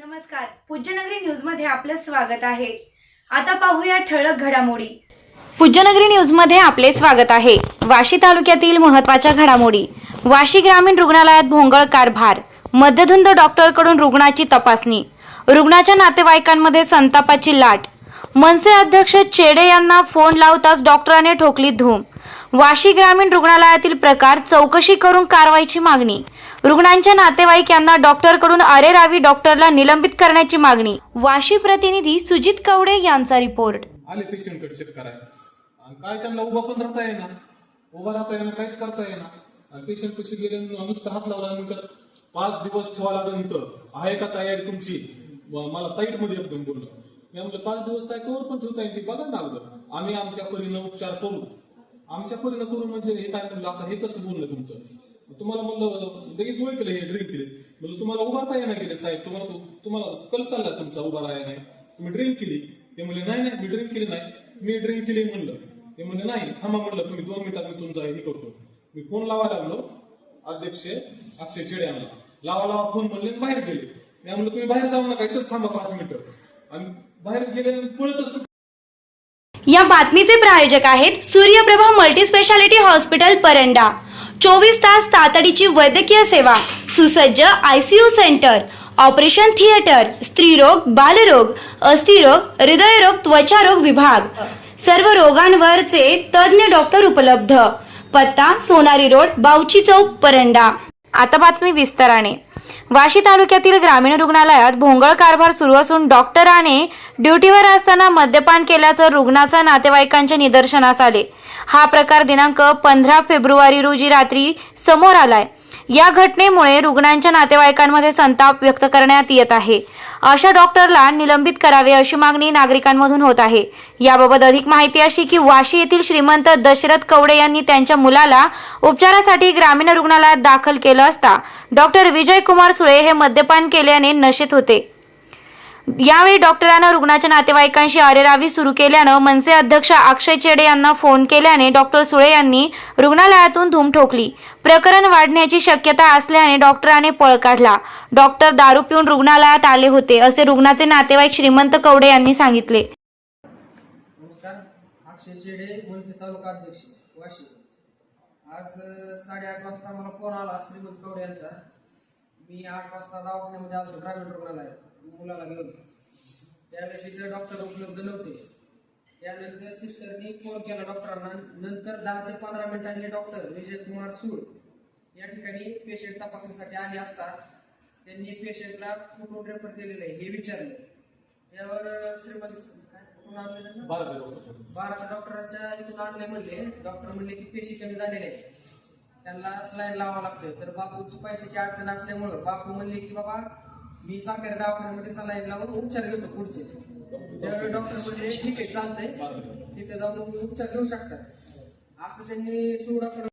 नमस्कार. पूज्यनगरी न्यूजमध्ये आपलं स्वागत आहे. आता पाहूया ठळक घडामोडी. पूज्यनगरी न्यूजमध्ये आपले स्वागत आहे. वाशी तालुक्यातील महत्त्वाच्या घडामोडी. वाशी ग्रामीण रुग्णालयात भोंगळ कारभार. मध्यधुंद डॉक्टरकडून रुग्णाची तपासणी. रुग्णाच्या नातेवाईकांमध्ये संतापाची लाट. मनसे अध्यक्ष चेडे यांना फोन लावताच डॉक्टराने ठोकली धूम. वाशी ग्रामीण रुग्णालयातील प्रकार चौकशी करून कारवाईची मागणी. रुग्णांच्या नातेवाईक यांना डॉक्टरकडून अरेरावी डॉक्टरला निलंबित करण्याची मागणी. वाशी प्रतिनिधी सुजित कवडे यांचा रिपोर्ट. आले पेशंटकडे चेक करायला. आणि काय त्यांना उभा पण राहता येणार उभा राहता येणार काहीच करता येणार आणि पेशंट पेशी गेले नुसतं हात लावला नंतर पाच दिवस ठेवा लागेल इथं. आहे का तयारी तुमची? मला ताईटमध्ये एकदम बोललो. मी म्हटलं पाच दिवस काय कवर पण ठेवता येईल ते बघा ना अगोदर. आम्ही आमच्या परीनं उपचार करू. आमच्या परीनं करू म्हणजे हे काय म्हणलं आता हे कसं बोललं तुमचं? तुम्हाला म्हणलं लगेच ओळखलं हे ड्रिंक केले. म्हणलं तुम्हाला उभारता येणार केले साहेब. तुम्हाला तो- तुम्हाला कल चालला तुमचा उभा राहा नाही. तुम्ही ड्रिंक केली. ते म्हणले नाही नाही मी ड्रिंक केली नाही. मी ड्रिंक केली म्हणलं. ते म्हणले नाही थांबा म्हणलं तुम्ही दोन मिनिटात मी तुमचा हे करतो. मी फोन लावायला लागलो. अध्यक्ष अक्षय चेडे यांना लावा लावा फोन म्हणले बाहेर गेले. मी म्हणलं तुम्ही बाहेर जाऊ नका इथंच थांबा पाच मिनिटं. आणि बाहेर गेले पळतच या बातमीचे प्रायोजक आहेत Suryaprabha multi speciality hospital Paranda. चोवीस तास तातडीची वैद्यकीय सेवा सुसज्ज आयसीयू सेंटर ऑपरेशन थिएटर स्त्रीरोग बालरोग अस्थिरोग हृदयरोग त्वचारोग विभाग. सर्व रोगांवरचे तज्ज्ञ डॉक्टर उपलब्ध. पत्ता सोनारी रोड बावची चौक परंडा. आता बातमी विस्ताराने. वाशी तालुक्यातील ग्रामीण रुग्णालयात भोंगळ कारभार सुरू असून डॉक्टराने ड्युटीवर असताना मद्यपान केल्याचं रुग्णाचा नातेवाईकांच्या निदर्शनास आले. हा प्रकार दिनांक पंधरा फेब्रुवारी रोजी रात्री समोर आलाय. या घटनेमुळे रुग्णांच्या नातेवाईकांमध्ये संताप व्यक्त करण्यात येत आहे. अशा डॉक्टरला निलंबित करावे अशी मागणी नागरिकांमधून होत आहे. याबाबत अधिक माहिती अशी की वाशी येथील श्रीमंत दशरथ कवडे यांनी त्यांच्या मुलाला उपचारासाठी ग्रामीण रुग्णालयात दाखल केलं असता डॉक्टर विजय कुमार सुळे हे मद्यपान केल्याने नशेत होते. यावेळी डॉक्टरांना रुग्णाच्या नातेवाईकांशी अरेरावी सुरू केल्यानं मनसे अध्यक्ष अक्षय चेडे यांना फोन केल्याने डॉक्टर सुळे यांनी रुग्णालयातून धूम ठोकली. प्रकरण वाढण्याची शक्यता असल्याने डॉक्टराने पळ काढला. डॉक्टर दारू पिऊन रुग्णालयात आले होते असे रुग्णाचे नातेवाईक श्रीमंत कवडे यांनी सांगितले. अक्षय चेडे मनसे तालुका अध्यक्ष आज साडेआठ वाजता मला फोन आला श्रीमंत कवडे यांचा. मी आठ वाजता दवाखान्यामध्ये आलो ग्रामीण रुग्णालयात. मुलाला घेऊन त्यावेळेस इथे डॉक्टर उपलब्ध नव्हते. त्यानंतर सिस्टरनी फोन केला डॉक्टरांना नंतर दहा ते पंधरा मिनिटांनी डॉक्टर विजय कुमार सूळ या ठिकाणी पेशंट तपासणीसाठी आले असता त्यांनी पेशंटला कुठून रेफर केलेलं आहे. हे विचारलं. यावर अ, श्रीमंत काय? कुठून आणलं त्यांना? बारा दिवस. बारा डॉक्टरांच्या इथून आणले म्हणले. डॉक्टर म्हणले की पेशी कमी झालेल्या आहेत. त्यांना स्लाईन लावावं लागतं तर बापूची पैशाची अडचण असल्यामुळं बापू म्हणले की बाबा मी सरकारी दवाखान्यामध्ये सलाईन लावून उपचार घेतो पुढचे. त्यावेळी डॉक्टर म्हणले ठीक आहे चालतंय. तिथे जाऊन तुम्ही उपचार घेऊ शकता असं त्यांनी सुरू डॉक्टर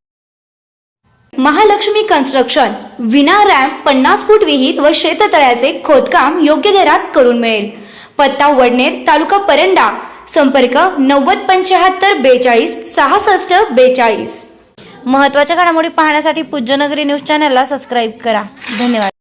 महालक्ष्मी कन्स्ट्रक्शन विना रॅम्प पन्नास फूट विहीर व शेततळ्याचे खोदकाम योग्य दरात करून मिळेल. पत्ता वडनेर तालुका परंडा. संपर्क नव्वद पंच्याहत्तर बेचाळीस सहासष्ट बेचाळीस. महत्त्वाच्या घडामोडी पाहण्यासाठी पूज्यनगरी न्यूज चॅनलला सबस्क्राईब करा. धन्यवाद.